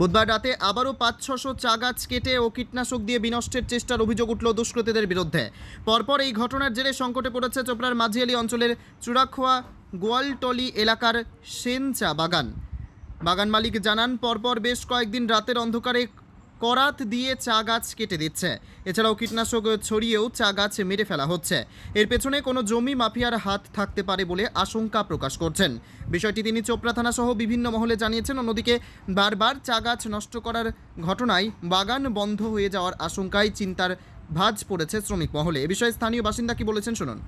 বুধবার রাতে আবারও পাঁচ, ছশো চা গাছ কেটে ও কীটনাশক দিয়ে বিনষ্টের চেষ্টার অভিযোগ উঠল দুষ্কৃতীদের বিরুদ্ধে। পরপর এই ঘটনার জেরে সংকটে পড়েছে চোপড়ার মাঝিয়ালি অঞ্চলের চূড়াখোয়া গোয়ালটলি এলাকার সেন চা বাগান। বাগান মালিক জানান, পরপর বেশ কয়েকদিন রাতের অন্ধকারে করাত দিয়ে চা গাছ কেটে দিচ্ছে। এছাড়াও কীটনাশক ছড়িয়েও চা গাছ মেরে ফেলা হচ্ছে। এর পেছনে কোনো জমি মাফিয়ার হাত থাকতে পারে বলে আশঙ্কা প্রকাশ করছেন। বিষয়টি তিনি চোপড়া থানা সহ বিভিন্ন মহলে জানিয়েছেন। অন্যদিকে বারবার চা গাছ নষ্ট করার ঘটনায় বাগান বন্ধ হয়ে যাওয়ার আশঙ্কায় চিন্তার ভাঁজ পড়েছে শ্রমিক মহলে। এ বিষয়ে স্থানীয় বাসিন্দা কি বলেছেন শুনুন।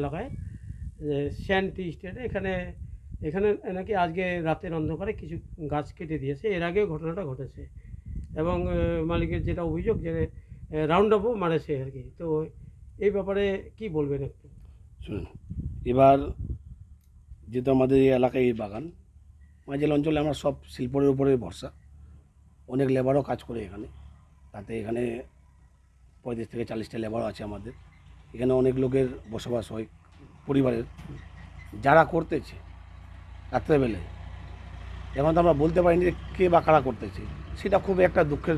এলাকায় এখানে এখানে নাকি আজকে রাতের অন্ধকারে কিছু গাছ কেটে দিয়েছে। এর আগেও ঘটনাটা ঘটেছে। এবং মালিকের যেটা অভিযোগ যে রাউন্ড আপও মারেছে আর কি। তো এই ব্যাপারে কি বলবেন একটু? শুনুন, এবার যেহেতু আমাদের এই এলাকায় এই বাগান মাঝেল অঞ্চলে আমরা সব শিল্পের উপরে ভরসা। অনেক লেবারও কাজ করে এখানে। তাতে এখানে পঁয়ত্রিশ থেকে চাল্লিশটা লেবারও আছে আমাদের। এখানে অনেক লোকের বসবাস হয় পরিবারের। যারা করতেছে, রাত্রেবেলায়। এখন তো আমরা বলতে পারিনি কে বা কারা করতেছে। সেটা খুব একটা দুঃখের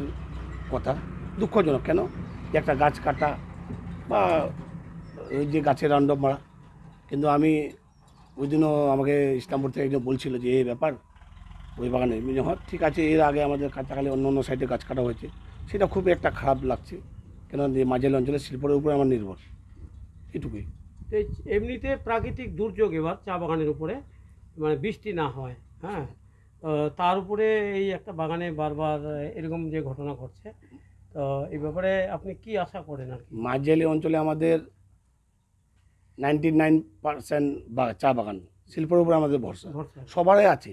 কথা। দুঃখজনক কেন? যে একটা গাছ কাটা বা ওই যে গাছের রান্ডব মারা। কিন্তু আমি ওই দিনও আমাকে ইসলামপুর থেকে একজন বলছিল যে, এই ব্যাপার, ওই বাগানে হ্যাঁ ঠিক আছে, এর আগে আমাদের কাছাকাছি অন্য অন্য সাইডে গাছ কাটা হয়েছে। সেটা খুব একটা খারাপ লাগছে। কেন মাঝালি অঞ্চলের শিল্পের উপরে আমার নির্ভর। এটুকুই। এমনিতে প্রাকৃতিক দুর্যোগ এবার চা বাগানের উপরে মানে বৃষ্টি না হয় হ্যাঁ? তো তার উপরে এই একটা বাগানে বারবার এরকম যে ঘটনা ঘটছে তো এই ব্যাপারে আপনি কি আশা করেন আর কি? মাঝালি অঞ্চলে আমাদের নাইনটি নাইন পার্সেন্ট বা চা বাগান শিল্পের উপরে আমাদের ভরসা। ভরসা সবারই আছে।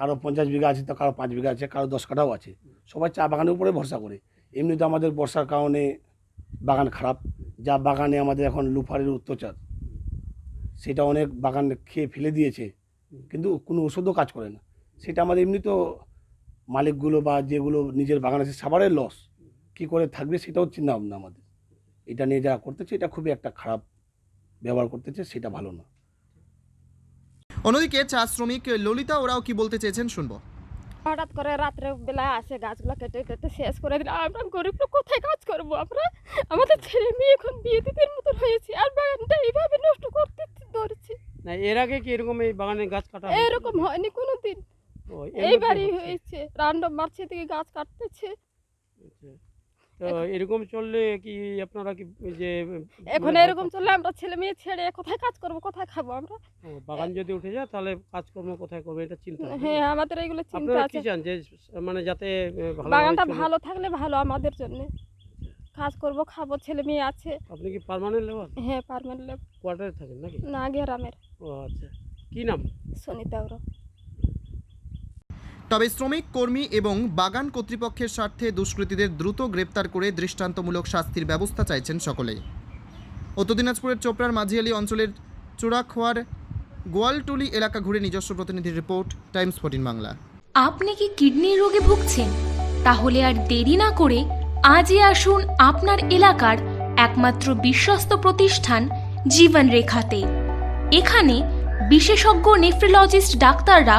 কারও পঞ্চাশ বিঘা আছে তো কারও পাঁচ বিঘা আছে কারও দশ কাঠাও আছে। সবাই চা বাগানের উপরে ভরসা করে। এমনিতে আমাদের বর্ষার কারণে বাগান খারাপ। যা বাগানে আমাদের এখন লুফারের অত্যাচার সেটা অনেক বাগান খেয়ে ফেলে দিয়েছে। কিন্তু কোনো ওষুধও কাজ করে না। সেটা আমাদের এমনি তো মালিকগুলো বা যেগুলো নিজের বাগান আছে সবারই লস কী করে থাকবে সেটাও চিন্তা ভাবনা আমাদের। এটা নিয়ে যা করতেছে এটা খুবই একটা খারাপ ব্যবহার করতেছে সেটা ভালো না। অন্যদিকে চা শ্রমিক ললিতা ওরাও কি বলতে চেয়েছেন শুনব। হঠাৎ করে রাত্রে বেলা আসে গাছগুলো কেটে কেটে শেষ করে দিলে আমরা গরিব লোক কোথায় কাজ করব আমরা? আমাদের ছেলে মেয়ে এখন বিয়ে দিতে মতন হয়েছে আর বাগানটা এইভাবে নষ্ট করতে ধরছি। না এর আগে কি এরকম এই বাগানে গাছ কাটা এরকম হয়নি কোনো এইবারই হয়েছে রান্ডম মারছে থেকে গাছ কাটতেছে। আচ্ছা। তো এরকম চললে কি আপনারা কি যে এখন এরকম চললে আমরা ছেলে মেয়ে ছেড়ে কোথায় কাজ করব কোথায় খাব আমরা? বাগান যদি উঠে যায় তাহলে কাজকর্ম কোথায় করবে এটা চিন্তা হ্যাঁ আমাদের এইগুলো চিন্তা আছে কি চান যে মানে যাতে বাগানটা ভালো থাকলে ভালো আমাদের জন্য। কাজ করব খাব ছেলে মেয়ে আছে। আপনি কি পার্মানেন্ট লেবার হ্যাঁ পারমেন্ট কোয়ার্টারে থাকেন নাকি? না গ্রামের। ও আচ্ছা। কি নাম? সুনিতা ওরা তবে শ্রমিক, কর্মী এবং বাগান কর্তৃপক্ষের স্বার্থে দুষ্কৃতীদের দ্রুত গ্রেপ্তার করে দৃষ্টান্তমূলক শাস্তির ব্যবস্থা চাইছেন সকলেই উত্তর দিনাজপুরের চোপড়ার মাঝিয়ালি অঞ্চলের চোরাখোয়ার গোয়ালটুলি এলাকা ঘুরে নিজস্ব প্রতিনিধির রিপোর্ট, টাইমস ফোর্টিন বাংলা। আপনি কি কিডনির রোগে ভুগছেন? তাহলে আর দেরি না করে আজই আসুন আপনার এলাকার একমাত্র বিশ্বস্ত প্রতিষ্ঠান জীবন রেখাতে এখানে বিশেষজ্ঞ নেফ্রোলজিস্ট ডাক্তাররা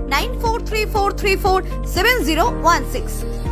9434347016.